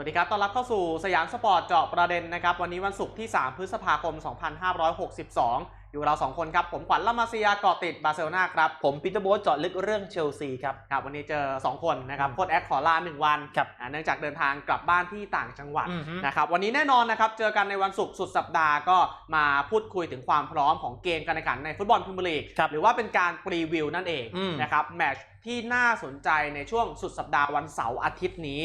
วัสดีครับ ต้อนรับเข้าสู่สยามสปอร์ตเจาะประเด็นนะครับ วันนี้วันศุกร์ที่ 3 พฤษภาคม 2562 อยู่เรา 2 คนครับ ผมขวัญละมาเซียเกาะติดบาร์เซโลนาครับ ผมปีเตอร์โบ๊ทเจาะลึกเรื่องเชลซีครับ ครับ วันนี้เจอ 2 คนนะครับอืมโค้ดแอคขอลา 1 วันครับอ่าเนื่องจากเดินทางกลับบ้านที่ต่างจังหวัดอือฮึนะครับ วันนี้แน่นอนนะครับ เจอกันในวันศุกร์สุดสัปดาห์ก็มาพูดคุยถึงความพร้อมของเกมการแข่งขันในฟุตบอลพรีเมียร์ลีกครับหรือว่าเป็นการปรีวิวนั่นเองอืมนะครับ แมตช์ ที่น่าสนใจในช่วงสุดสัปดาห์วันเสาร์อาทิตย์นี้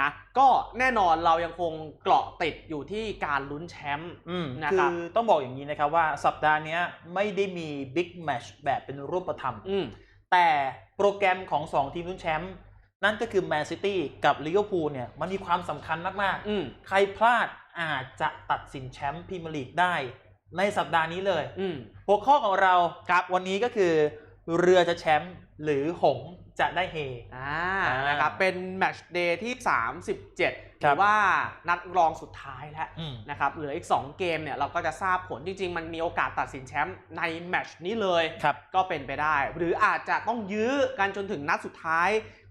นะก็แน่นอนเรายังคงเกาะติดอยู่ที่การลุ้นแชมป์อืมนะคืครับอต้องบอกอย่างนี้นะครับว่าสัปดาห์เนี้ยไม่ได้มีบิ๊กแมชแบบเป็นรูปธรรมอืมแต่โปรแกรมของ 2 ทีมลุ้นแชมป์นั่นก็คือแมนซิตี้กับลิเวอร์พูลเนี่ยมันมีความสำคัญมากอืมๆใครพลาดอาจจะตัดสินแชมป์พรีเมียร์ลีกได้ ในสัปดาห์นี้เลยอืมหัวข้อของเราครับวันนี้ก็คือ เรือจะแชมป์หรือหงส์จะได้เฮอ่าอ่านนะครับเป็นแมตช์เดย์ที่ 37หครัรืบอว่านัดรองสุดท้ายแล้วอืมนะครับเหลืออีก 2 เกมเนี่ยเราก็จะทราบผลจริง ๆ มันมีโอกาสตัดสินแชมป์ในแมตช์นี้เลยครับก็เป็นไปได้ หรืออาจจะต้องยื้อกันจนถึงนัดสุดท้าย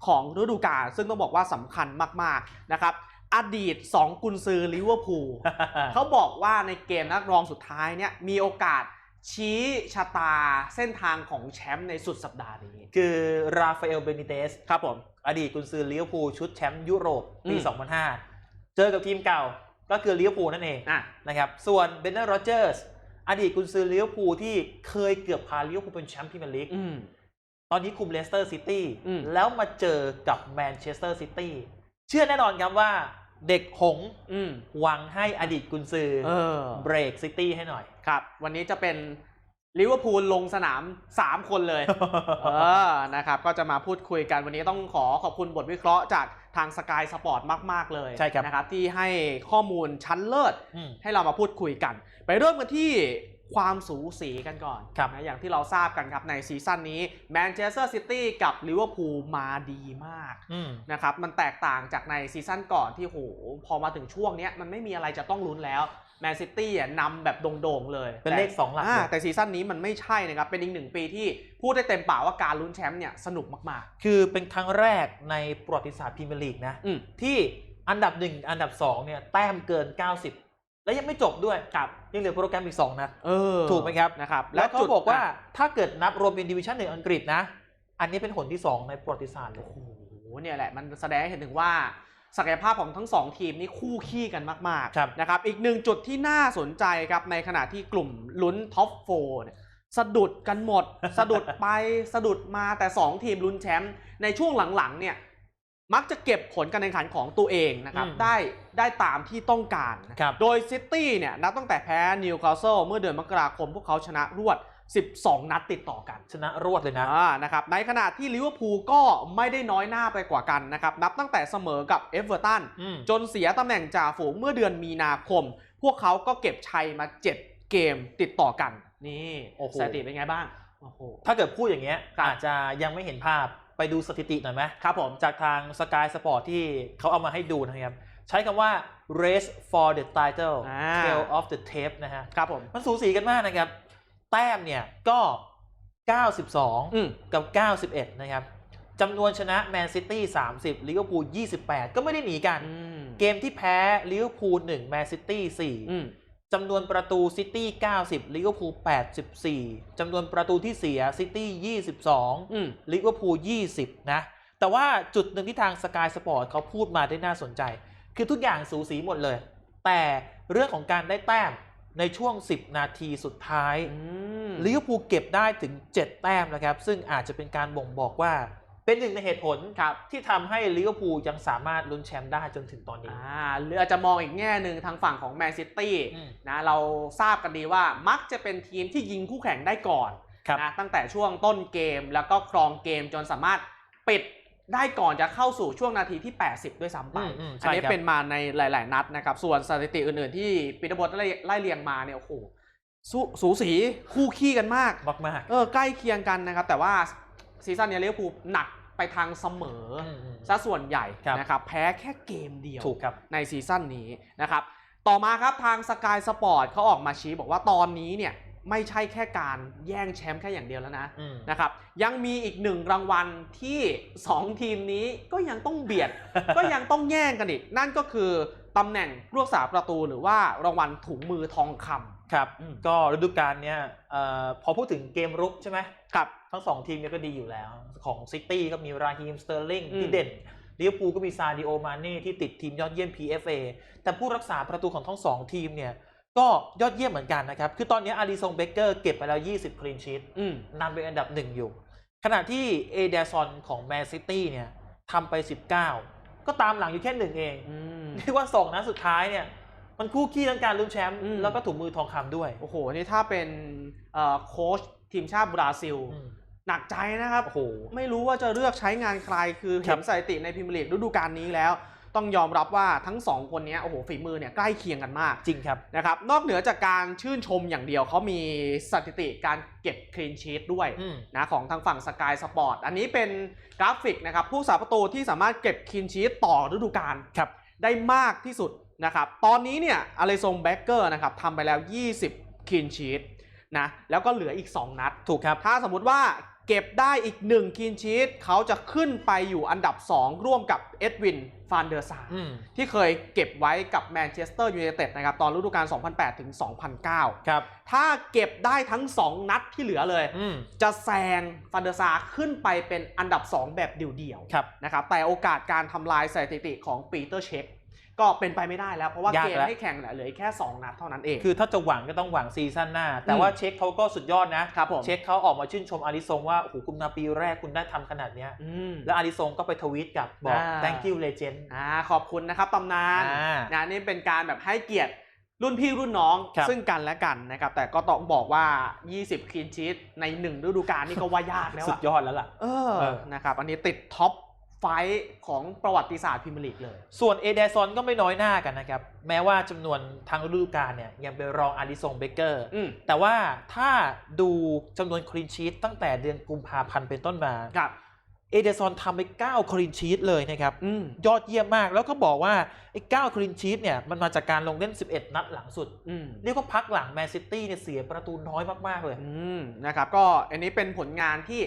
ของฤดูกาลซึ่งต้องบอกว่าสำคัญมาก ๆ นะครับอดีต 2 กุนซือลิเวอร์พูลเขาบอกว่าในเกมนัดรองสุดท้ายเนี่ยมีโอกาส ชี้ชะตาเส้นทางของแชมป์ในสุดสัปดาห์นี้ คือราฟาเอลเบนิเตสครับผม อดีตกุนซือลิเวอร์พูลชุดแชมป์ยุโรปปีอืม2005 เจอกับทีมเก่าก็คือลิเวอร์พูลนั่นเองอะนะครับ ส่วนเบนเนอร์โรเจอร์สอดีตกุนซือลิเวอร์พูลที่เคยเกือบพาลิเวอร์พูลเป็นแชมป์พรีเมียร์ลีกอืมตอนนี้คุมเลสเตอร์ซิตี้อืมแล้วมาเจอกับแมนเชสเตอร์ซิตี้เชื่อแน่นอนครับว่า เด็กหงส์อืมหวังให้อดีตกุนซือเออเบรกซิตี้ให้หน่อย ครับ วันนี้จะเป็นลิเวอร์พูลลงสนาม 3 คนเลย เออ นะครับ ก็จะมาพูดคุยกันวันนี้ต้องขอขอบคุณบทวิเคราะห์จากทางสกายสปอร์ตมาก ๆ เลย ใช่ครับ นะครับ ที่ให้ข้อมูลชั้นเลิศอืมให้เรามาพูดคุยกัน ไปเริ่มกันที่ ความสูสีกันก่อนครับนะอย่างที่เราทราบกันครับในซีซั่นนี้แมนเชสเตอร์ซิตี้กับลิเวอร์พูลมาดีมากอืมนะครับมันแตกต่างจากในซีซั่นก่อนที่โหพอมาถึงช่วงเนี้ยมันไม่มีอะไรจะต้องลุ้นแล้วแมนซิตี้อะนำแบบโด่งๆเลย เป็นเลขสองหลักอ่าเลยแต่ซีซั่นนี้มันไม่ใช่นะครับ เป็นอีกหนึ่งปีที่พูดได้เต็มปากว่าการลุ้นแชมป์เนี่ยสนุกมากคือเป็นครั้งแรกในประวัติศาสตร์พรีเมียร์ลีกนะๆอืมที่อันดับหนึ่งอันดับสองเนี่ยแต้มเกิน 90 แล้วยังไม่จบด้วยครับยังเหลือโปรแกรมอีก2นัดเออถูกไหมครับนะครับ แล้วเขาจุดบอกว่าะถ้าเกิดนับรวมเป็นดิวิชั่นหนึ่งอังกฤษนะ อันนี้เป็นหนที่ 2 ในประวัติศาสตร์เลยโอ้โหเนี่ยแหละมันแสดงให้เห็นถึงว่าศักยภาพของทั้งสองทีมนี่คู่ขี้กันมากครับๆนะครับอีกหนึ่งจุดที่น่าสนใจครับในขณะที่กลุ่มลุ้นท็อปโฟเนี่ยสะดุดกันหมด สะดุดไปสะดุดมาแต่ 2 ทีมลุ้นแชมป์ในช่วงหลังๆเนี่ย มักจะเก็บผลการแข่งขันของตัวเองนะครับอืมได้ได้ตามที่ต้องการนะครับโดยซิตี้เนี่ยนับตั้งแต่แพ้นิวคาสเซิลเมื่อเดือนมกราคมพวกเขาชนะรวด 12 นัดติดต่อกัน ชนะรวดเลยนะอ่านะครับในขณะที่ลิเวอร์พูลก็ไม่ได้น้อยหน้าไปกว่ากันนะครับนับตั้งแต่เสมอกับเอเวอร์ตันอืมจนเสียตำแหน่งจ่าฝูงเมื่อเดือนมีนาคม พวกเขาก็เก็บชัยมา 7 เกมติดต่อกันนี่โอ้โหสถิติเป็นไงบ้างโอ้โหถ้าเกิดพูดอย่างเงี้ยครับอาจจะยังไม่เห็นภาพ ไปดูสถิติหน่อยไหมครับผมจากทางสกายสปอร์ตที่เขาเอามาให้ดูนะครับ ใช้คำว่า race for the title อ่า tale of the tape นะฮะ ครับผมมันสูสีกันมากนะครับ แต้มเนี่ยก็อืม92กับ 91 นะครับจำนวนชนะแมนซิตี้30ลิเวอร์พูล28 ก็ไม่ได้หนีกัน อืมเกมที่แพ้ลิเวอร์พูล1แมนซิตี้อืม4 จำนวนประตูซิตี้90ลิเวอร์พูล84จำนวนประตูที่เสียซิตี้22อืมลิเวอร์พูล20 นะ แต่ว่าจุดหนึ่งที่ทางสกายสปอร์ตเขาพูดมาได้น่าสนใจ คือทุกอย่างสูสีหมดเลย แต่เรื่องของการได้แต้มในช่วง 10 นาทีสุดท้ายอืมลิเวอร์พูลเก็บได้ถึง 7 แต้มนะครับ ซึ่งอาจจะเป็นการบ่งบอกว่า เป็นหนึ่งในเหตุผลครับที่ทำให้ลิเวอร์พูลยังสามารถลุ้นแชมป์ได้จนถึงตอนนี้อ่าหรืออาจจะมองอีกแง่หนึ่งทางฝั่งของแมนซิตี้อืมนะเราทราบกันดีว่ามักจะเป็นทีมที่ยิงคู่แข่งได้ก่อนครับนะตั้งแต่ช่วงต้นเกมแล้วก็ครองเกมจนสามารถปิดได้ก่อนจะเข้าสู่ช่วงนาทีที่ 80 ด้วยซ้ำไปอืมอืมใช่อันนี้ครับเป็นมาในหลาย ๆ นัดนะครับ ส่วนสถิติอื่น ๆ ที่ปีเตอร์บอลไล่ไล่เรียงมาเนี่ยโอ้โหสูสูสีคู่ขี้กันมากมากมากเออใกล้เคียงกันนะครับ แต่ว่า ซีซั่นนี้ลิเวอร์พูลหนักไปทางเสมออืมอืมซะส่วนใหญ่ครับนะครับแพ้แค่เกมเดียวถูกครับในซีซั่นนี้นะครับต่อมาครับทางสกายสปอร์ตเขาออกมาชี้บอกว่าตอนนี้เนี่ยไม่ใช่แค่การแย่งแชมป์แค่อย่างเดียวแล้วนะอืมนะครับยังมีอีกหนึ่งรางวัลที่ 2 ทีมนี้ก็ยังต้องเบียด ก็ยังต้องแย่งกันอีก นั่นก็คือตำแหน่งผู้รักษาประตูหรือว่ารางวัลถุงมือทองคำครับอืมก็ฤดูกาลเนี้ยเอ่อพอพูดถึงเกมรุกใช่ไหมครับ ทั้งสองทีมเนี่ยก็ดีอยู่แล้ว ของซิตี้ก็มีราฮีมสเตอร์ลิงอืมที่เด่นลิเวอร์พูลก็มีซาดิโอมาเน่ที่ติดทีมยอดเยี่ยม PFA แต่ผู้รักษาประตูของทั้งสองทีมเนี่ยก็ยอดเยี่ยมเหมือนกันนะครับ คือตอนนี้อาริซงเบเกอร์เก็บไปแล้ว 20 คลีนชีตอืมนำเป็นอันดับหนึ่งอยู่ ขณะที่เอเดซอนของแมนซิตี้เนี่ยทำไป 19 ก็ตามหลังอยู่แค่หนึ่งเองอืมเรียกว่าสองนัดสุดท้ายเนี่ยมันคู่ขี้ทั้งการลุ้นแชมป์อืมแล้วก็ถุงมือทองคำด้วย โอ้โห นี่ถ้าเป็นเอ่อโค้ชทีมชาติบราซิลอืม หนักใจนะครับโอ้โหไม่รู้ว่าจะเลือกใช้งานใครคือครัเห็บนสถิติในพรีเมียร์ลีกฤดูกาลนี้แล้ว ต้องยอมรับว่าทั้งสองคนเนี้ยโอ้โหฝีมือเนี่ยใกล้เคียงกันมากจริงครับนะครับนอกเหนือจากการชื่นชมอย่างเดียวเขามีสถิติการเก็บคลีนชีตด้วยอืมนะของทางฝั่งสกายสปอร์ตอันนี้เป็นกราฟิกนะครับผู้สาประตูที่สามารถเก็บคลีนชีตต่อฤดูกาลครับได้มากที่สุดนะครับตอนนี้เนี่ยอเลซงแบ็กเกอร์นะครับทำไปแล้ว 20คลีนชีตนะแล้วก็เหลืออีก 2 นัดถูกครับถ้าสมมุติว่า เก็บได้อีก1คีนชีตเขาจะขึ้นไปอยู่อันดับ 2 ร่วมกับเอ็ดวินฟานเดอร์ซาร์อืมที่เคยเก็บไว้กับแมนเชสเตอร์ยูไนเต็ดนะครับตอนฤดูกาล 2008 ถึง 2009 ครับ ถ้าเก็บได้ทั้ง 2 นัดที่เหลือเลยอืมจะแซงฟานเดอร์ซาร์ขึ้นไปเป็นอันดับ 2 แบบเดี่ยวครับๆนะครับแต่โอกาสการทำลายสถิติของปีเตอร์เช็ค ก็เป็นไปไม่ได้แล้ว เพราะว่ายากเกมแล้วให้แข่งเนี่ยเหลือแค่ 2 นัดเท่านั้นเอง คือถ้าจะหวังก็ต้องหวังซีซั่นหน้า แต่อืมว่าเช็คเขาก็สุดยอดนะครับผมเช็คเขาออกมาชื่นชมอาริซงว่าโอ้โหคุณมาปีแรกคุณได้ทำขนาดเนี้ยอืมแล้วอาริซงก็ไปทวีตกลับบอกอ่า thank you legend อ่าขอบคุณนะครับตำนานอ่านะนี่เป็นการแบบให้เกียรติรุ่นพี่รุ่นน้องครับซึ่งกันและกันนะครับแต่ก็ต้องบอกว่า 20 คลีนชีตในหนึ่งฤดูกาลนี่ก็ว่ายากแล้วสุอะดยอดแล้วล่ะเออเออนะครับอันนี้ติดท็อป ไฟท์ของประวัติศาสตร์พรีเมียร์ลีกเลย ส่วนเอเดซอนก็ไม่น้อยหน้ากันนะครับ แม้ว่าจำนวนทางฤดูกาลเนี่ยยังเป็นรองอาริซงเบเกอร์อืมแต่ว่าถ้าดูจำนวนคลีนชีตตั้งแต่เดือนกุมภาพันธ์เป็นต้นมาครับเอเดซอนทำไป 9 คลีนชีตเลยนะครับอืมยอดเยี่ยมมากแล้วก็บอกว่าไอ้9คลีนชีตเนี่ยมันมาจากการลงเล่น 11 นัดหลังสุดอืมเรียกว่าพักหลังแมนซิตี้เนี่ยเสียประตูน้อยมาก ๆ เลยอืมนะครับ ก็อันนี้เป็นผลงานที่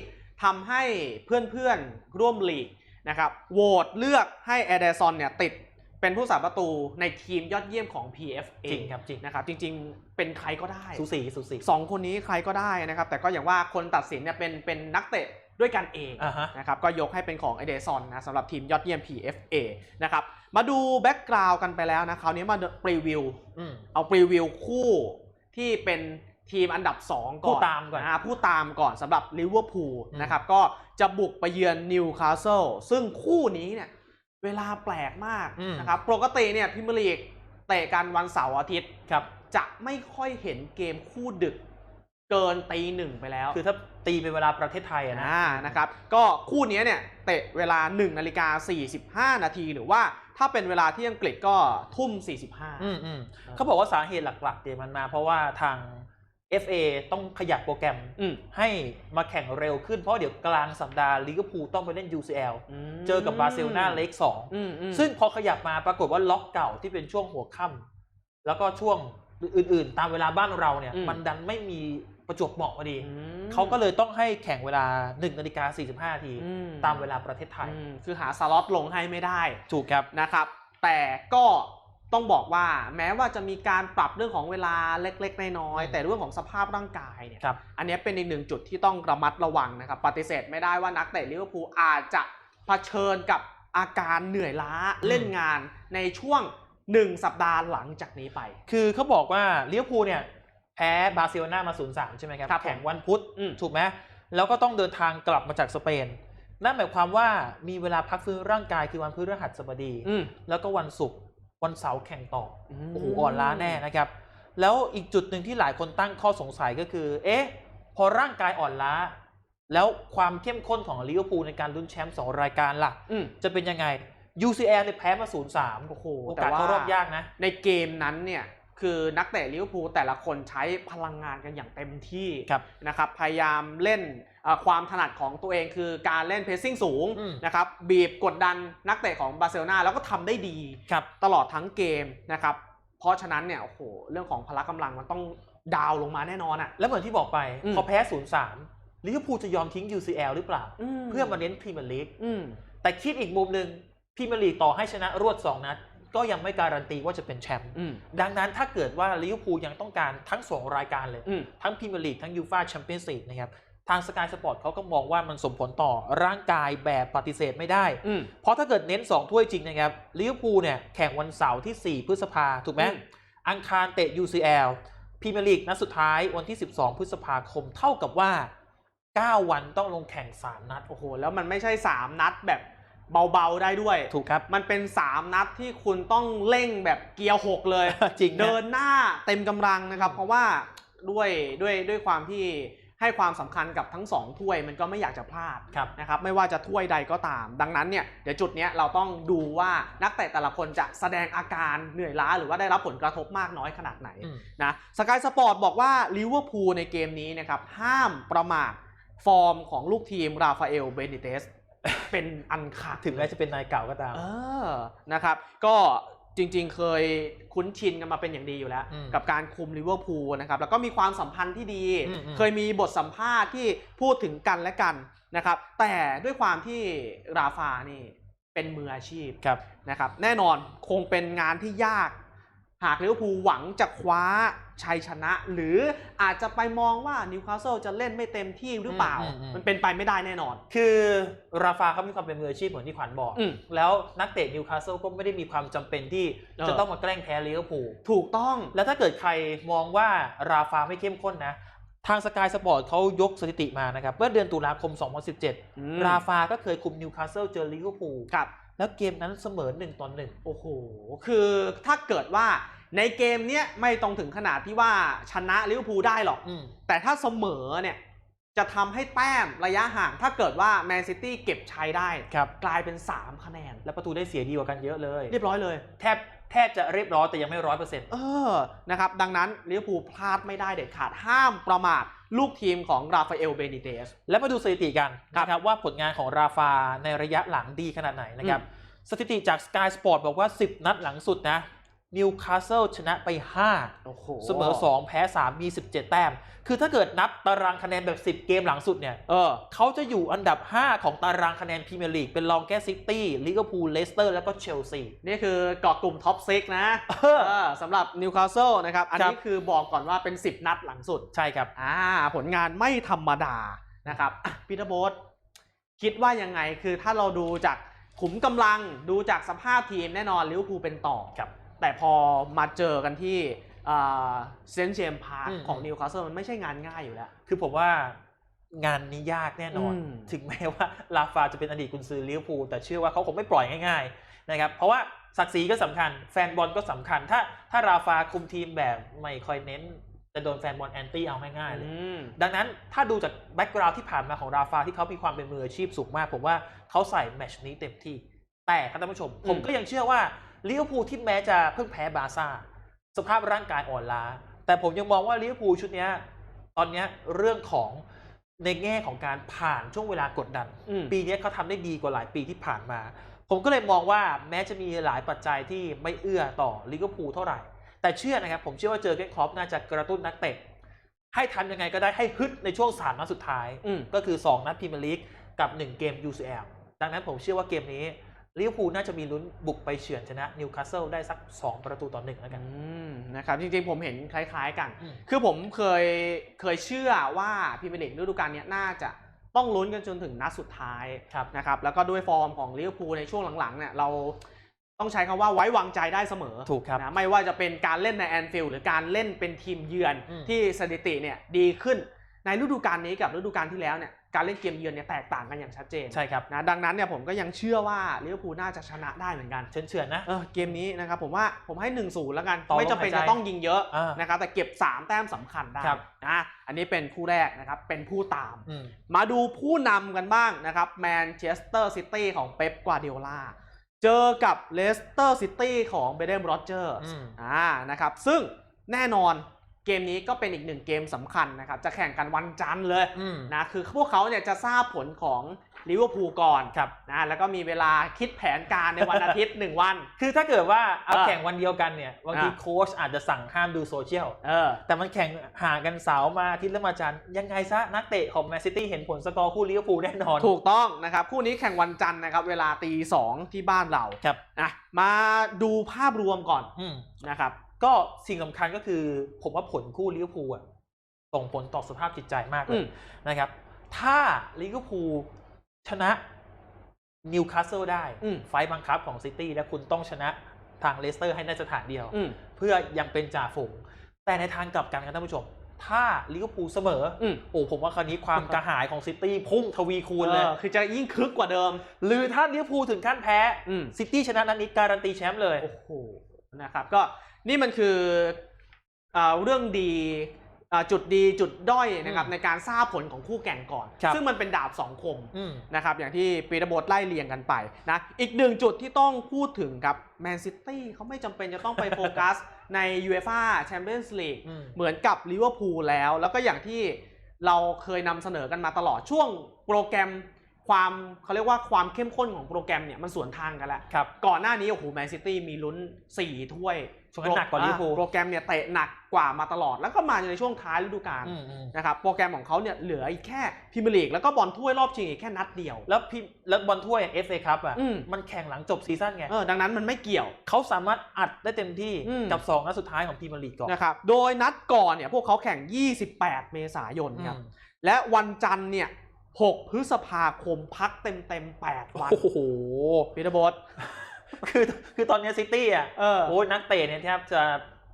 ทำให้เพื่อนๆ ร่วมลีก นะครับโหวตเลือกให้เอเดซอนเนี่ยติดเป็นผู้สาประตูในทีมยอดเยี่ยมของ PFA จริงครับจริงนะครับจริง ๆ เป็นใครก็ได้สูสีสูสีสองคนนี้ใครก็ได้นะครับ แต่ก็อย่างว่าคนตัดสินเนี่ยเป็นเป็นนักเตะด้วยกันเองอ่าฮะนะครับก็ยกให้เป็นของเอเดซอนนะสำหรับทีมยอดเยี่ยม PFA นะครับมาดูแบ็กกราวด์กันไปแล้วนะคราวนี้มาปรีวิวอืมเอาปรีวิวคู่ที่เป็น ทีมอันดับ 2 ก่อนผู้ตามก่อนอ่ผู้ตามก่อนสำหรับลิเวอร์พูลอืมนะครับก็จะบุกไปเยือนนิวคาสเซิลซึ่งคู่นี้เนี่ยเวลาแปลกมากนะครับปกติเนี่ยพิมยร์ลีกเตะกันวันเสาร์อาทิตย์ครับจะไม่ค่อยเห็นเกมคู่ดึกเกินตีหนึ่งไปแล้ว คือถ้าตีเป็นเวลาประเทศไทยอะนะอ่านะครับก็คู่นี้เนี่ยเตะเวลา 1นาฬิกา45 นาทีหรือว่าถ้าเป็นเวลาที่อังกฤษก็ทุ่ม 45อืมอืมเขาบอกว่าสาเหตุหลักๆเนี่ยมันมาเพราะว่าทาง FA ต้องขยับโปรแกรมอืมให้มาแข่งเร็วขึ้นเพราะเดี๋ยวกลางสัปดาห์ลิเวอร์พูลต้องไปเล่น UCL มเจอกับบาร์เซโลนาเลกสองอืมอืมซึ่งพอขยับมาปรากฏว่าล็อกเก่าที่เป็นช่วงหัวค่ำแล้วก็ช่วงอื่นๆ ตามเวลาบ้านเราเนี่ยอืมมันดันไม่มีประจวบเหมาะพอดีอืมเขาก็เลยต้องให้แข่งเวลา 1นาฬิกา45นาทีอืตามเวลาประเทศไทยอืมคือหาสล็อตลงให้ไม่ได้ ถูกครับนะครับ แต่ก็ ต้องบอกว่าแม้ว่าจะมีการปรับเรื่องของเวลาเล็กๆน้อยอืมๆแต่เรื่องของสภาพร่างกายเนี่ยครับอันนี้เป็นอีกหนึ่งจุดที่ต้องระมัดระวังนะครับปฏิเสธไม่ได้ว่านักเตะลิเวอร์พูลอาจจะเผชิญกับอาการเหนื่อยล้าอืมเล่นงานในช่วง 1 สัปดาห์หลังจากนี้ไป คือเขาบอกว่าลิเวอร์พูลเนี่ยแพ้บาร์เซโลนามา 0-3 ใช่ไหมครับครับผมแข่งวันพุธอืมถูกไหมแล้วก็ต้องเดินทางกลับมาจากสเปนนั่นหมายความว่ามีเวลาพักฟื้นร่างกายคือวันพฤหัสบดีอืมแล้วก็วันศุกร์ วันเสาร์แข่งต่ออือมโอ้โหอ่อนล้าแน่นะครับ แล้วอีกจุดหนึ่งที่หลายคนตั้งข้อสงสัยก็คือ เอ๊ะ พอร่างกายอ่อนล้า แล้วความเข้มข้นของลิเวอร์พูลในการลุ้นแชมป์สองรายการล่ะอืมจะเป็นยังไง UCL เนี่ยแพ้มา 0-3 โอ้โหโอแต่กาสว่าเข้ารอบยากนะ ในเกมนั้นเนี่ยคือนักเตะลิเวอร์พูลแต่ละคนใช้พลังงานกันอย่างเต็มที่ครับนะครับพยายามเล่นเอ่อ ความถนัดของตัวเองคือการเล่นเพรสซิ่งสูงอืมนะครับบีบกดดันนักเตะของบาร์เซโลนาแล้วก็ทำได้ดีครับตลอดทั้งเกมนะครับเพราะฉะนั้นเนี่ยโอ้โหเรื่องของพละกำลังมันต้องดาวลงมาแน่นอนอะแล้วเหมือนที่บอกไปอืมพอแพ้0-3ลิเวอร์พูลจะยอมทิ้ง UCL หรือเปล่า เพื่อมาเน้นพรีเมียร์ลีกอืมแต่คิดอีกมุมหนึ่งพรีเมียร์ลีกต่อให้ชนะรวด 2 นัด ก็ยังไม่การันตีว่าจะเป็นแชมป์อืมดังนั้นถ้าเกิดว่าลิเวอร์พูลยังต้องการทั้ง 2 รายการเลยอืมทั้งพรีเมียร์ลีกทั้งยูฟาแชมเปี้ยนส์ลีกนะครับ ทางสกายสปอร์ตเขาก็มองว่ามันสมผลต่อร่างกายแบบปฏิเสธไม่ได้อืมเพราะถ้าเกิดเน้น 2 ถ้วยจริงนะครับลิเวอร์พูลเนี่ยแข่งวันเสาร์ที่ 4 พฤษภาถูกไหมอืมอังคารเตะ UCL พรีเมียร์ลีกนัดสุดท้ายวันที่ 12 พฤษภาคมเท่ากับว่า 9 วันต้องลงแข่ง 3 นัด โอ้โห แล้วมันไม่ใช่ 3 นัดแบบเบาๆได้ด้วย ถูกครับ มันเป็น 3 นัดที่คุณต้องเร่งแบบเกียร์หกเลย จริงนะเดินหน้าเต็มกำลังนะครับ เพราะว่าด้วยด้วยด้วยความที่ ให้ความสำคัญกับทั้ง 2 ถ้วยมันก็ไม่อยากจะพลาดครับนะครับไม่ว่าจะถ้วยใดก็ตาม ดังนั้นเนี่ยเดี๋ยวจุดเนี้ยเราต้องดูว่านักเตะแต่ละคนจะแสดงอาการเหนื่อยล้าหรือว่าได้รับผลกระทบมากน้อยขนาดไหนอืมนะสกายสปอร์ตบอกว่าลิเวอร์พูลในเกมนี้นะครับห้ามประมาทฟอร์มของลูกทีมราฟาเอลเบนิเตสเป็นอันขาดถึงแม้จะเป็นนายเก่าก็ตามเออนะครับ ก็ จริงๆ เคยคุ้นชินกันมาเป็นอย่างดีอยู่แล้วอืมกับการคุมลิเวอร์พูลนะครับแล้วก็มีความสัมพันธ์ที่ดีอืมอืมเคยมีบทสัมภาษณ์ที่พูดถึงกันและกันนะครับ แต่ด้วยความที่ราฟานี่เป็นมืออาชีพครับนะครับแน่นอนคงเป็นงานที่ยาก หากลิเวอร์พูลหวังจะคว้าชัยชนะ หรืออาจจะไปมองว่านิวคาสเซิลจะเล่นไม่เต็มที่หรือเปล่าอืมอืมอืมมันเป็นไปไม่ได้แน่นอน คือราฟาเขามีความเป็นมืออาชีพเหมือนที่ขวัญบอกอืมแล้วนักเตะนิวคาสเซิลก็ไม่ได้มีความจำเป็นที่เออจะต้องมาแกล้งแพ้ลิเวอร์พูลถูกต้องแล้วถ้าเกิดใครมองว่าราฟาไม่เข้มข้นนะทางสกายสปอร์ตเขายกสถิติมานะครับ เมื่อเดือนตุลาคมอืม2017 ราฟาก็เคยคุมนิวคาสเซิลเจอลิเวอร์พูลครับ แล้วเกมนั้นเสมอหนึ่งต่อหนึ่งโอ้โห คือถ้าเกิดว่าในเกมเนี้ยไม่ต้องถึงขนาดที่ว่าชนะลิเวอร์พูลได้หรอกอืมแต่ถ้าเสมอเนี่ยจะทำให้แต้มระยะห่าง ถ้าเกิดว่าแมนซิตี้เก็บชัยได้ครับกลายเป็น 3 คะแนน แล้วประตูได้เสียดีกว่ากันเยอะเลย เรียบร้อยเลย แทบแทบจะเรียบร้อยแต่ยังไม่ร้อยเปอร์เซ็นต์เออนะครับ ดังนั้นลิเวอร์พูลพลาดไม่ได้เด็ดขาดห้ามประมาท ลูกทีมของราฟาเอลเบนิเตส แล้วมาดูสถิติกันครับนะครับว่าผลงานของราฟาในระยะหลังดีขนาดไหนนะครับ สถิติจาก Sky Sport บอกว่า 10 นัดหลังสุดนะ นิวคาสเซิลชนะไปโอ้โห5เสมอ 2 แพ้ 3 มี 17 แต้ม คือถ้าเกิดนับตารางคะแนนแบบ 10 เกมหลังสุดเนี่ยเออเขาจะอยู่อันดับ 5 ของตารางคะแนนพรีเมียร์ลีกเป็นรองแค่ซิตี้ลิเวอร์พูลเลสเตอร์แล้วก็เชลซี นี่คือเกาะกลุ่มท็อปซิกนะเออเออสำหรับนิวคาสเซิลนะครับ อันนี้ครับคือบอกก่อนว่าเป็น 10 นัดหลังสุดใช่ครับอ่าผลงานไม่ธรรมดานะครับอะพีเตอร์โบสคิดว่ายังไงคือถ้าเราดูจากขุมกำลังดูจากสภาพทีมแน่นอนลิเวอร์พูลเป็นต่อครับ แต่พอมาเจอกันที่เซนต์เจมพาร์คอืมของนิวคาสเซิลมันไม่ใช่งานง่ายอยู่แล้ว คือผมว่างานนี้ยากแน่นอนอืมถึงแม้ว่าลาฟาจะเป็นอดีตกุนซือลิเวอร์พูลแต่เชื่อว่าเขาคงไม่ปล่อยง่ายๆนะครับเพราะว่าศักดิ์ศรีก็สำคัญ แฟนบอลก็สำคัญ ถ้าถ้าราฟาคุมทีมแบบไม่ค่อยเน้นจะโดนแฟนบอลแอนตี้เอาง่ายๆเลยอืมดังนั้นถ้าดูจากแบ็กกราวด์ที่ผ่านมาของราฟาที่เขามีความเป็นมืออาชีพสูงมาก ผมว่าเขาใส่แมตชนี้เต็มที่ แต่ครับท่านผู้ชม ผมก็ยังเชื่อว่า ลิเวอร์พูลที่แม้จะเพิ่งแพ้บาร์ซ่าสภาพร่างกายอ่อนล้า แต่ผมยังมองว่าลิเวอร์พูลชุดเนี้ยตอนเนี้ยเรื่องของในแง่ของการผ่านช่วงเวลากดดันอืมปีเนี้ยเขาทำได้ดีกว่าหลายปีที่ผ่านมา ผมก็เลยมองว่าแม้จะมีหลายปัจจัยที่ไม่เอื้อต่อลิเวอร์พูลเท่าไหร่ แต่เชื่อนะครับ ผมเชื่อว่าเจอเกนครอปน่าจะกระตุ้นนักเตะให้ทำยังไงก็ได้ให้ฮึดในช่วงสามนัดสุดท้ายอืมก็คือ 2 นัดพรีเมียร์ลีกกับ 1 เกม UCL ดังนั้นผมเชื่อว่าเกมนี้ ลิเวอร์พูลน่าจะมีลุ้นบุกไปเฉือนชนะนิวคาสเซิลได้สัก 2 ประตูต่อหนึ่งแล้วกันอืมนะครับจริงๆผมเห็นคล้ายๆกันอืมคือผมเคยเคยเชื่อว่าพรีเมียร์ลีกฤดูกาลเนี้ยน่าจะต้องลุ้นกันจนถึงนัดสุดท้ายครับนะครับแล้วก็ด้วยฟอร์มของลิเวอร์พูลในช่วงหลังๆเนี่ยเราต้องใช้คำว่าไว้วางใจได้เสมอถูกครับนะไม่ว่าจะเป็นการเล่นในแอนฟิลด์หรือการเล่นเป็นทีมเยือนอืมที่สถิติเนี่ยดีขึ้น ในฤดูกาลนี้กับฤดูกาลที่แล้วเนี่ยการเล่นเกมเยือนเนี่ยแตกต่างกันอย่างชัดเจนใช่ครับนะดังนั้นเนี่ยผมก็ยังเชื่อว่าลิเวอร์พูลน่าจะชนะได้เหมือนกันเฉือนเฉือนๆนะเออเกมนี้นะครับผมว่าผมให้1นศูนย์แล้วกันต่อลมไม่จำเป็นหายใจจะต้องยิงเยอะอ่านนะครับแต่เก็บ 3 แต้มสำคัญได้ครับนะอันนี้เป็นคู่แรกนะครับเป็นผู้ตามอืมมาดูผู้นำกันบ้างนะครับแมนเชสเตอร์ซิตี้ของเป๊ปกวาร์ดิโอลาเจอกับเลสเตอร์ซิตี้ของเบเดนโรเจอร์อืมอ่านะครับซึ่งแน่นอน เกมนี้ก็เป็นอีกหนึ่งเกมสำคัญนะครับ จะแข่งกันวันจันทร์เลยอืมนะคือพวกเขาเนี่ยจะทราบผลของลิเวอร์พูลก่อนครับนะแล้วก็มีเวลาคิดแผนการในวันอาทิตย์หนึ่งวัน คือถ้าเกิดว่าเอาอ่าแข่งวันเดียวกันเนี่ยบางทีอ่าโค้ชอาจจะสั่งห้ามดูโซเชียลเออแต่มันแข่งห่างกันเสาร์มาอาทิตย์และมาจันทร์ยังไงซะนักเตะของแมนซิตี้เห็นผลสกอร์คู่ลิเวอร์พูลแน่นอน ถูกต้องนะครับ คู่นี้แข่งวันจันทร์นะครับ เวลาตีสองที่บ้านเราครับนะมาดูภาพรวมก่อนอืมนะครับ ก็สิ่งสำคัญก็คือผมว่าผลคู่ลิเวอร์พูลอะส่งผลต่อสภาพจิตใจมากเลอืยมนะครับ ถ้าลิเวอร์พูลชนะนิวคาสเซิลได้อืมไฟล์บังคับของซิตี้และคุณต้องชนะทางเลสเตอร์ให้ในสถานเดียวอืมเพื่อยังเป็นจ่าฝูงแต่ในทางกลับกันครับท่านผู้ชม ถ้าลิเวอร์พูลเสมอออืมโอ้ผมว่าคราวนี้ความกระหายของซิตี้พุ่งทวีคูณเลยออคือจะยิ่งคึกกว่าเดิม หรือถ้าลิเวอร์พูลถึงขั้นแพ้อืมซิตี้ชนะนัดนี้การันตีแชมป์เลยโอ้โหนะครับก็ นี่มันคืออ่าเรื่องดีอ่าจุดดีจุดด้อยนะครับอืมในการทราบผลของคู่แข่งก่อนครับซึ่งมันเป็นดาบสองคมอืมนะครับอย่างที่ปีระบทไล่เรียงกันไปนะอีกหนึ่งจุดที่ต้องพูดถึงครับแมนซิตี้เขาไม่จำเป็นจะต้องไปโฟกัส ใน UEFA Champions League อืมเหมือนกับลิเวอร์พูลแล้ว แล้วก็อย่างที่เราเคยนำเสนอกันมาตลอดช่วงโปรแกรมความเขาเรียกว่าความเข้มข้นของโปรแกรมเนี่ยมันสวนทางกันแล้วครับก่อนหน้านี้โอ้โหแมนซิตี้มีลุ้น 4 ถ้วย ช่วงนั้นหนักกว่าลิเวอร์พูลโปรแกรมเนี่ยเตะหนักกว่ามาตลอด แล้วก็มาในช่วงท้ายฤดูกาลอืมอืมนะครับโปรแกรมของเขาเนี่ยเหลืออีกแค่พรีเมียร์ลีกแล้วก็บอลถ้วยรอบชิงอีกแค่นัดเดียว แล้วพี่แล้วบอลถ้วยเอฟเอคัพอะอืมมันแข่งหลังจบซีซั่นไงเออดังนั้นมันไม่เกี่ยวเขาสามารถอัดได้เต็มที่อืมกับ2นัดสุดท้ายของพรีเมียร์ลีกก่อนนะครับโดยนัดก่อนเนี่ยพวกเขาแข่ง 28 เมษายนอืครับมและวันจันทร์เนี่ย6พฤษภาคมพักเต็มๆ8วันโอ้โหพีทบอส คือคือตอนนี้ซิตี้อะเออโอ้ยนักเตะเนี่ยแทบจะ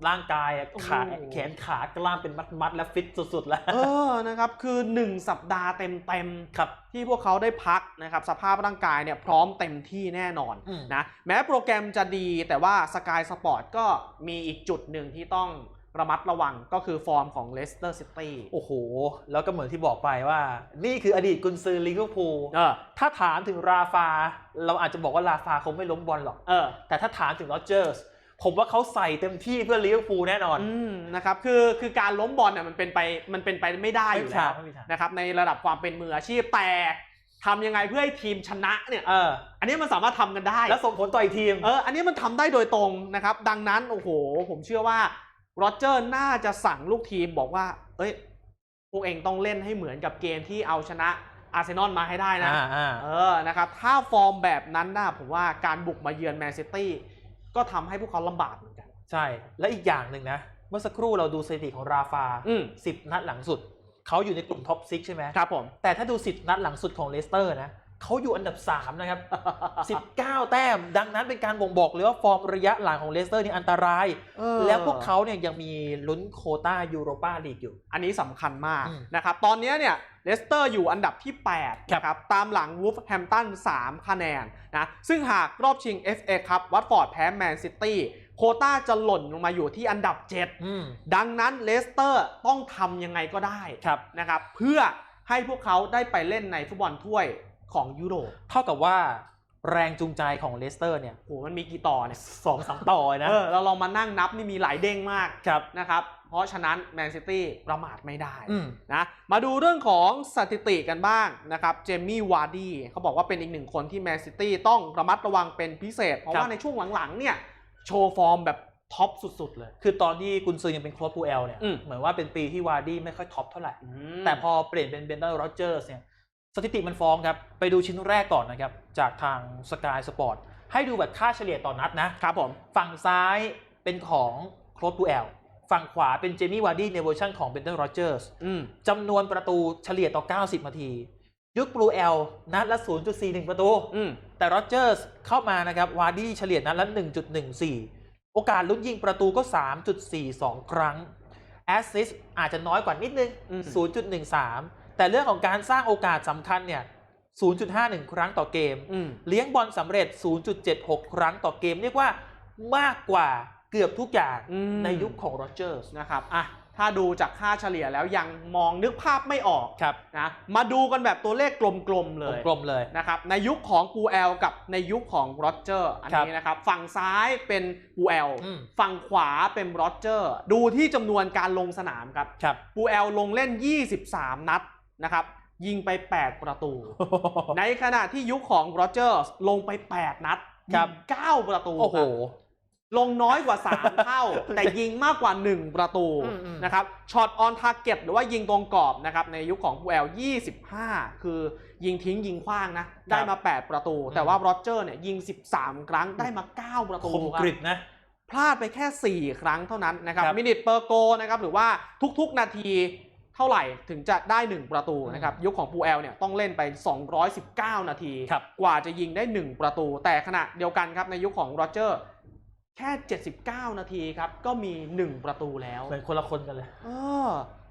ร่างกายอะขาโอ้โหแขนขากล้ามเป็นมัดมัดๆและฟิตสุดๆ แล้ว เออนะครับคือ 1 สัปดาห์เต็มๆครับที่พวกเขาได้พักนะครับสภาพร่างกายเนี่ยพร้อมเต็มที่แน่นอนอืมนะแม้โปรแกรมจะดีแต่ว่าสกายสปอร์ตก็มีอีกจุดหนึ่งที่ต้อง ระมัดระวังก็คือฟอร์มของเลสเตอร์ซิตี้โอ้โห แล้วก็เหมือนที่บอกไปว่า นี่คืออดีตกุนซือลิเวอร์พูลเออถ้าถามถึงราฟา เราอาจจะบอกว่าราฟาคงไม่ล้มบอลหรอกเออแต่ถ้าถามถึงโรเจอร์สผมว่าเขาใส่เต็มที่เพื่อลิเวอร์พูลแน่นอนอืมนะครับคือคือการล้มบอลเนี่ยมันเป็นไปมันเป็นไปไม่ได้อยู่แล้วไม่มีทางนะครับในระดับความเป็นมืออาชีพแต่ทำยังไงเพื่อให้ทีมชนะเนี่ยเอออันนี้มันสามารถทำกันได้ แล้วส่งผลต่ออีกทีมเอออันนี้มันทำได้โดยตรงนะครับ ดังนั้นโอ้โห ผมเชื่อว่า โรเจอร์น่าจะสั่งลูกทีมบอกว่า เอ้ย พวกเองต้องเล่นให้เหมือนกับเกมที่เอาชนะอาร์เซนอลมาให้ได้นะอ่าอ่าเออ นะครับ ถ้าฟอร์มแบบนั้นนะผมว่าการบุกมาเยือนแมนซิตี้ก็ทำให้พวกเขาลำบากเหมือนกัน ใช่ และอีกอย่างหนึ่งนะ เมื่อสักครู่เราดูสถิติของราฟาอืม10นัดหลังสุด เขาอยู่ในกลุ่มท็อปซิกใช่ไหมครับผม แต่ถ้าดู10นัดหลังสุดของเลสเตอร์นะ เขาอยู่อันดับ 3 นะครับ 19 แต้ม ดังนั้นเป็นการบ่งบอกเลยว่าฟอร์มระยะหลังของเลสเตอร์นี่อันตรายเออแล้วพวกเขาเนี่ยยังมีลุ้นโควต้ายูโรปาลีกอยู่ อันนี้สำคัญมากอืมนะครับ ตอนนี้เนี่ยเลสเตอร์อยู่อันดับที่8ครับนะครับ ตามหลังวูฟแฮมตัน 3 คะแนนนะ ซึ่งหากรอบชิง FA ครับวัตฟอร์ดแพ้แมนซิตี้โควต้าจะหล่นลงมาอยู่ที่อันดับ7อืมดังนั้นเลสเตอร์ต้องทำยังไงก็ได้ครับนะครับเพื่อให้พวกเขาได้ไปเล่นในฟุตบอลถ้วย ของยุโรปเท่ากับว่าแรงจูงใจของเลสเตอร์เนี่ยโหมันมีกี่ต่อเนี่ยสองสามต่อนะเออเราลองมานั่งนับนี่มีหลายเด้งมากครับนะครับ เพราะฉะนั้นแมนซิตี้ประมาทไม่ได้อืมนะมาดูเรื่องของสถิติกันบ้างนะครับเจมี่วาร์ดี้เขาบอกว่าเป็นอีกหนึ่งคนที่แมนซิตี้ต้องระมัดระวังเป็นพิเศษ เพราะครับว่าในช่วงหลังๆเนี่ยโชว์ฟอร์มแบบท็อปสุดๆเลย คือตอนที่กุนซือยังเป็นโค้ชปูเอลเนี่ยอืมเหมือนว่าเป็นปีที่วาร์ดี้ไม่ค่อยท็อปเท่าไหร่อืมแต่พอเปลี่ยนเป็นเบนเดอร์โรเจอร์สเนี่ย สถิติมันฟ้องครับ ไปดูชิ้นแรกก่อนนะครับ จากทางสกายสปอร์ตให้ดูแบบค่าเฉลี่ยต่อนัดนะครับผม ฝั่งซ้ายเป็นของโค้ชปูเอลฝั่งขวาเป็นเจมี่วาร์ดี้ในเวอร์ชันของเบนเดอร์โรเจอร์สอืมจำนวนประตูเฉลี่ยต่อ 90 นาที ยุคบลูเอลนัดละ 0.41 ประตูอืมแต่โรเจอร์สเข้ามานะครับวาร์ดี้เฉลี่ยนัดละ 1.14 โอกาสลุ้นยิงประตูก็ 3.42 ครั้งแอสซิสอาจจะน้อยกว่านิดนึงอืม0.13 แต่เรื่องของการสร้างโอกาสสำคัญเนี่ย 0.51 ครั้งต่อเกมอืมเลี้ยงบอลสำเร็จ 0.76 ครั้งต่อเกม เรียกว่ามากกว่าเกือบทุกอย่างอืมในยุคของโรเจอร์สนะครับอะถ้าดูจากค่าเฉลี่ยแล้วยังมองนึกภาพไม่ออกครับนะมาดูกันแบบตัวเลขกลมๆเลยกลมๆเลยนะครับในยุคของปูแอลกับในยุคของโรเจอร์อันนี้นะครับฝั่งซ้ายเป็นปูแอลอืมฝั่งขวาเป็นโรเจอร์ดูที่จำนวนการลงสนามครับครับปูแอลลงเล่น 23 นัด นะครับยิงไป 8 ประตู ในขณะที่ยุคของโรเจอร์สลงไป 8 นัดครัยิบง9ประตูโอ้โหครับลงน้อยกว่า 3 เท่า แต่ยิงมากกว่า 1 ประตูอืมอืมนะครับช็อตออนทาร์เก็ตหรือว่ายิงตรงกรอบนะครับในยุคของพูแอล25 คือยิงทิ้งยิงขว้างนะ ได้มา 8 ประตู แต่ว่าโรเจอร์เนี่ยยิง 13 ครั้งได้มา 9 ประตูคมครับกริบนะพลาดไปแค่ 4 ครั้งเท่านั้นนะครับครับมินิทเปอร์โกนะครับหรือว่าทุกๆนาที เท่าไหร่ถึงจะได้ 1 ประตูนะครับยุคของปูแอลเนี่ยต้องเล่นไป 219 นาทีครับกว่าจะยิงได้ 1 ประตู แต่ขณะเดียวกันครับในยุคของโรเจอร์แค่ 79 นาทีครับก็มี 1 ประตูแล้วเหมือนคนละคนกันเลยเออ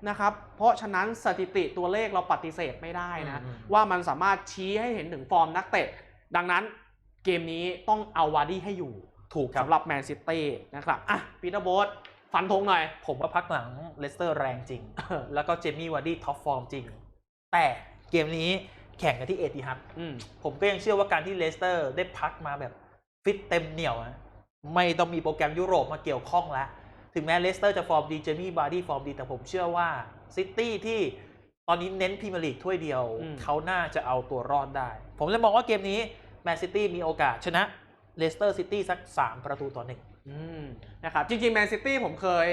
นะครับเพราะฉะนั้นสถิติตัวเลขเราปฏิเสธไม่ได้นะอืมว่ามันสามารถชี้ให้เห็นถึงฟอร์มนักเตะ ดังนั้นเกมนี้ต้องเอาวาร์ดี้ให้อยู่ ถูกครับสำหรับแมนซิตี้นะครับอะปีเตอร์โบส ฟันธงหน่อย ผมว่าพักหลังเลสเตอร์แรงจริง แล้วก็เจมี่วาร์ดี้ท็อปฟอร์มจริง แต่เกมนี้แข่งกันที่เอติฮัดอืมผมก็ยังเชื่อว่าการที่เลสเตอร์ได้พักมาแบบฟิตเต็มเหนียวอะไม่ต้องมีโปรแกรมยุโรปมาเกี่ยวข้องแล้ว ถึงแม้เลสเตอร์จะฟอร์มดีเจมี่บาร์ดี้ฟอร์มดี แต่ผมเชื่อว่าซิตี้ที่ตอนนี้เน้นพรีเมียร์ลีกถ้วยเดียวอืมเขาน่าจะเอาตัวรอดได้ ผมเลยมองว่าเกมนี้แมนซิตี้มีโอกาสชนะเลสเตอร์ซิตี้สัก 3 ประตูต่อหนึ่งอืม นะครับจริงๆแมนซิตี้ผมเคย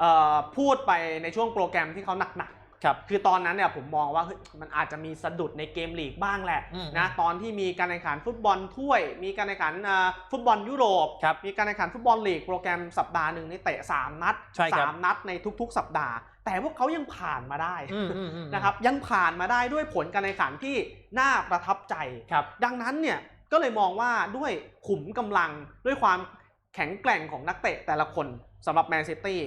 เอ่อพูดไปในช่วงโปรแกรมที่เขาหนักๆครับคือตอนนั้นเนี่ยผมมองว่าเฮ้ยมันอาจจะมีสะดุดในเกมลีกบ้างแหละอืมนะตอนที่มีการแข่งขันฟุตบอลถ้วย มีการแข่งขันเอ่อฟุตบอลยุโรปครับมีการแข่งขันฟุตบอลลีกโปรแกรมสัปดาห์หนึ่งนี่เตะ3นัดใช่ครับสามนัดในทุก ๆ สัปดาห์ แต่พวกเขายังผ่านมาได้อืมอืมอืมนะครับยังผ่านมาได้ด้วยผลการแข่งขันที่น่าประทับใจครับดังนั้นเนี่ยก็เลยมองว่าด้วยขุมกำลังด้วยความ แข็งแกร่งของนักเตะแต่ละคนสำหรับแมนซิตี้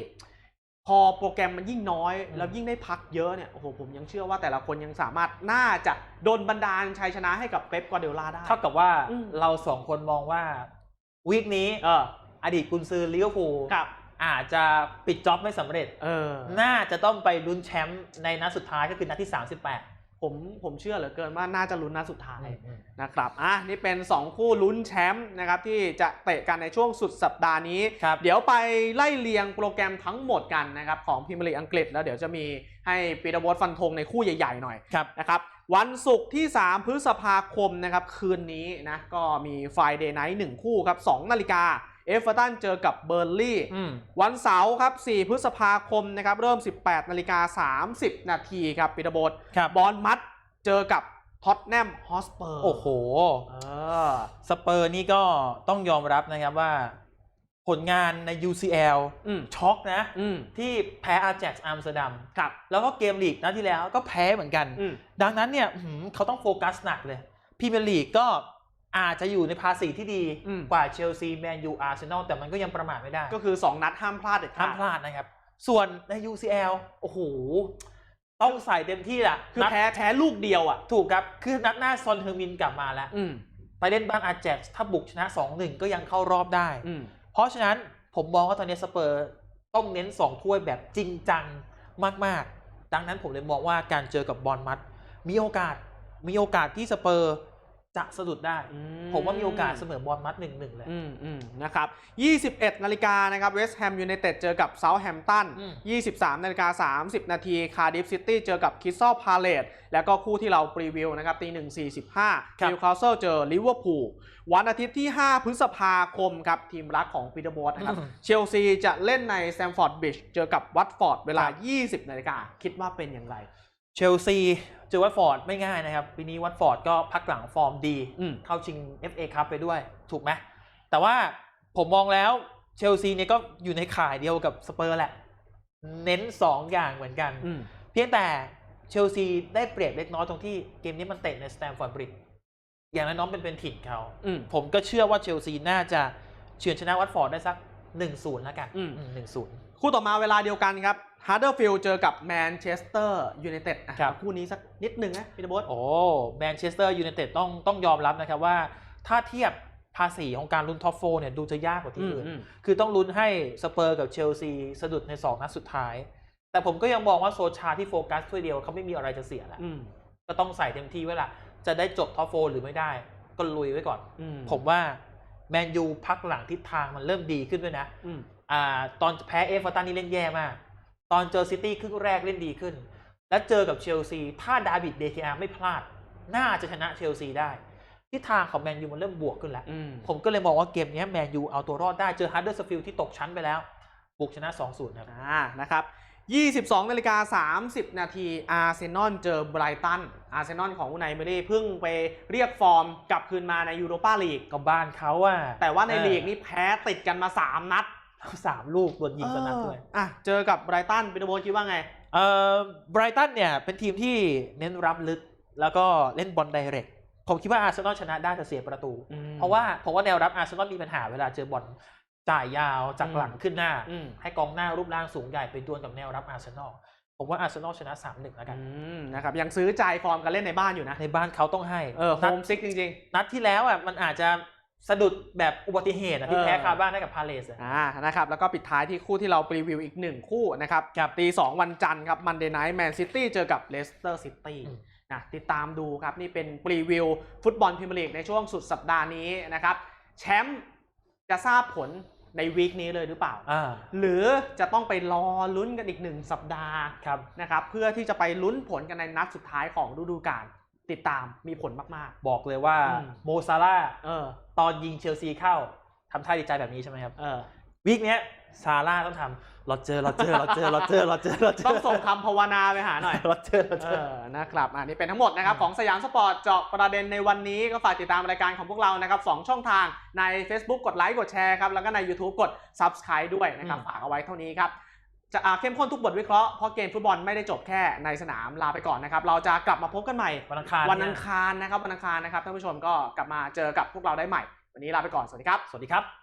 พอโปรแกรมมันยิ่งน้อยอืมแล้วยิ่งได้พักเยอะเนี่ยโอ้โหผมยังเชื่อว่าแต่ละคนยังสามารถน่าจะโดนบันดาลชัยชนะให้กับเป๊ปกวาร์เดโอลาได้ เท่ากับว่าอืม เราสองคนมองว่าวีคนี้เอออดีตกุนซือลิเวอร์พูลครับ อาจจะปิดจ็อบไม่สำเร็จ เออ น่าจะต้องไปลุ้นแชมป์ในนัดสุดท้ายก็คือนัดที่ 38 ผมผมเชื่อเหลือเกินว่าน่าจะลุ้นนัดสุดท้ายอืมนะครับอะนี่เป็น 2 คู่ลุ้นแชมป์นะครับที่จะเตะกันในช่วงสุดสัปดาห์นี้ครับเดี๋ยวไปไล่เรียงโปรแกรมทั้งหมดกันนะครับของพรีเมียร์ลีกอังกฤษ แล้วเดี๋ยวจะมีให้ปีเตอร์วอตฟันธงในคู่ใหญ่ๆหน่อยครับนะครับวันศุกร์ที่ 3 พฤษภาคมนะครับคืนนี้นะก็มีไฟเดย์ไนท์หนึ่งคู่ครับ2นาฬิกา เอฟเวอร์ตันเจอกับเบอร์ลี่อืมวันเสาร์ครับ 4 พฤษภาคมนะครับ เริ่ม 18 นาฬิกา 30 นาทีครับปีเตอร์โบสครับบอลมัดเจอกับท็อตแนมฮอสเปอร์ โอ้โหเออสเปอร์นี่ก็ต้องยอมรับนะครับว่า ผลงานใน UCL อืมช็อกนะอืมที่แพ้อาแจ็กซ์อัมสเตอร์ดัมครับ แล้วก็เกมลีกนัดที่แล้วก็แพ้เหมือนกันอืมดังนั้นเนี่ยอื้อหือเขาต้องโฟกัสหนักเลยพรีเมียร์ลีกก็ อาจจะอยู่ในภาษีที่ดีอืมกว่าเชลซีแมนยูอาร์เซนอลแต่มันก็ยังประมาทไม่ได้ ก็คือ 2 นัดห้ามพลาดเด็ดห้ามขาดพลาดนะครับ ส่วนใน UCL โอ้โห ต้องใส่เต็มที่แหละคือนัดแพ้แพ้ลูกเดียวอะ ถูกครับ คือนัดหน้าซอนเฮอร์มินกลับมาแล้วอืมไปเล่นบ้านอาแจ็กซ์ถ้าบุกชนะ 2-1 ก็ยังเข้ารอบได้อืมเพราะฉะนั้นผมมองว่าตอนนี้สเปอร์ต้องเน้น 2 ถ้วยแบบจริงจังมาก ๆ ดังนั้นผมเลยมองว่าการเจอกับบอลมัดมีโอกาสมีโอกาสที่สเปอร์ จะสะดุดได้อืผมว่ามีโอกาสเสมอบอลมัด1-1เลยอืมอืมนะครับ 21 นาฬิกานะครับเวสต์แฮมยูไนเต็ดเจอกับเซาท์แฮมป์ตันอืม23 นาฬิกา 30 นาทีคาร์ดิฟซิตี้เจอกับคิสซอลพาเลตแล้วก็คู่ที่เราปรีวิวนะครับตีหนึ่งสี่สิบห้าครับนิวคาสเซิลเจอลิเวอร์พูลวันอาทิตย์ที่ 5 พฤษภาคมครับ ทีมรักของปีเตอร์บอสนะครับอืมเชลซีจะเล่นในแซมฟอร์ดบิชเจอกับวัตฟอร์ดเวลาครับ20 นาฬิกาคิดว่าเป็นอย่างไร เชลซีเจอวัตฟอร์ดไม่ง่ายนะครับปีนี้วัตฟอร์ดก็พักหลังฟอร์มดีอืมเข้าชิง FA คัพไปด้วยถูกไหมแต่ว่าผมมองแล้วเชลซีเนี่ยก็อยู่ในข่ายเดียวกับสเปอร์แหละ เน้น 2 อย่างเหมือนกันอืมเพียงแต่เชลซีได้เปรียบเล็กน้อยตรงที่เกมนี้มันเตะในสแตมฟอร์ดบริดจ์อย่างน้อยๆเป็นเป็นถิ่นเขาอืมผมก็เชื่อว่าเชลซีน่าจะเฉือนชนะวัตฟอร์ดได้สัก1-0แล้วกันอืมหนึ่งศูนย์คู่ต่อมาเวลาเดียวกันครับ ฮาร์เดอร์ฟิลด์เจอกับแมนเชสเตอร์ยูไนเต็ดครับ คู่นี้สักนิดนึงนะปีเตอร์บอสโอ้แมนเชสเตอร์ยูไนเต็ดต้องต้องยอมรับนะครับว่า ถ้าเทียบภาษีของการลุ้นท็อปโฟเนี่ยดูจะยากกว่าที่อื่นอืมคือต้องลุ้นให้สเปอร์กับเชลซีสะดุดใน 2 นัดสุดท้าย แต่ผมก็ยังมองว่าโซชาที่โฟกัสถ้วยเดียวเขาไม่มีอะไรจะเสียแล้วอืมก็ต้องใส่เต็มที่ไว้ละจะได้จบท็อปโฟหรือไม่ได้ ก็ลุยไว้ก่อนอืมผมว่าแมนยูพักหลังทิศทางมันเริ่มดีขึ้นด้วยนะอืมอ่าตอนแพ้เอฟเวอร์ตันนี่เล่นแย่มาก ตอนเจอซิตี้ครึ่งแรกเล่นดีขึ้น และเจอกับเชลซี ถ้าดาวิดเดเคอาไม่พลาด น่าจะชนะเชลซีได้ทิศทางของแมนยูมันเริ่มบวกขึ้นแล้วอืมผมก็เลยมองว่าเกมนี้แมนยูเอาตัวรอดได้เจอฮาร์เดอร์สฟิลด์ที่ตกชั้นไปแล้ว บุกชนะ 2-0ครับอ่านะครับ22นาฬิกา30 นาทีอาร์เซนอลเจอไบรตัน อาร์เซนอลของอุนายเมรี่เพิ่งไปเรียกฟอร์มกลับคืนมาในยูโรปาลีกก็บ้านเขาอะแต่ว่าในเออลีกนี่แพ้ติดกันมา 3 นัด สามลูกโดนยิงตอนนั้นด้วยเอออะเจอกับไบรตันปิโตโบคิดว่าไงเอ่อไบรตันเนี่ยเป็นทีมที่เน้นรับลึกแล้วก็เล่นบอลไดเรกผมคิดว่าอาร์เซนอลชนะได้แต่เสียประตูอืมเพราะว่าเพราะว่าแนวรับอาร์เซนอลมีปัญหาเวลาเจอบอลจ่ายยาวจากหลังขึ้นหน้าอืมให้กองหน้ารูปร่างสูงใหญ่ไปดวลกับแนวรับอาร์เซนอลผมว่าอาร์เซนอลชนะ3-1แล้วกันอืมนะครับยังซื้อใจฟอร์มการเล่นในบ้านอยู่นะ ในบ้านเขาต้องให้เออโฮนัดมซิกจริงนัดที่แล้วอะมันอาจจะ สะดุดแบบอุบัติเหตุอะที่เออแพ้คาบ้านได้กับพาเลสอะๆอ่านะครับแล้วก็ปิดท้ายที่คู่ที่เรารีวิวอีกหนึ่งคู่นะครับกับตีสองวันจันทร์ครับมันเดย์ไนท์แมนซิตี้เจอกับเลสเตอร์ซิตี้อืมนะติดตามดูครับ นี่เป็นรีวิวฟุตบอลพรีเมียร์ลีกในช่วงสุดสัปดาห์นี้นะครับแชมป์จะทราบผลในวีคนี้เลยหรือเปล่าอ่าหรือจะต้องไปรอลุ้นกันอีกหนึ่งสัปดาห์ครับนะครับเพื่อที่จะไปลุ้นผลกันในนัดสุดท้ายของฤดูกาล ติดตามมีผลมาก บอกเลยว่าอืมโมซาร่าห์ๆเออ ตอนยิงเชลซีเข้าทำท่าดีใจแบบนี้ใช่ไหมครับ เออ วีคเนี้ยซาร่าห์ต้องทำเราเจอเราเจอเราเจอเราเจอเราเจอเราเจอต้องส่งคำภาวนาไปหาหน่อยเราเจอเราเอเจออนะครับอันนี้เป็นทั้งหมดนะครับอืมของสยามสปอร์ตเจาะประเด็นในวันนี้ก็ฝากติดตามรายการของพวกเรานะครับสองช่องทางใน Facebook กดไลค์กดแชร์ครับ แล้วก็ใน YouTube กด Subscribe ด้วยนะครับฝากเอาไว้เท่านี้ครับ จะอ่าเข้มข้นทุกบทวิเคราะห์เพราะเกมฟุตบอลไม่ได้จบแค่ในสนามลาไปก่อนนะครับ เราจะกลับมาพบกันใหม่วันอังคารวันอังเยคารนะครับวันอังคารนะครับท่านผู้ชมก็กลับมาเจอกับพวกเราได้ใหม่ วันนี้ลาไปก่อนสวัสดีครับ สวัสดีครับ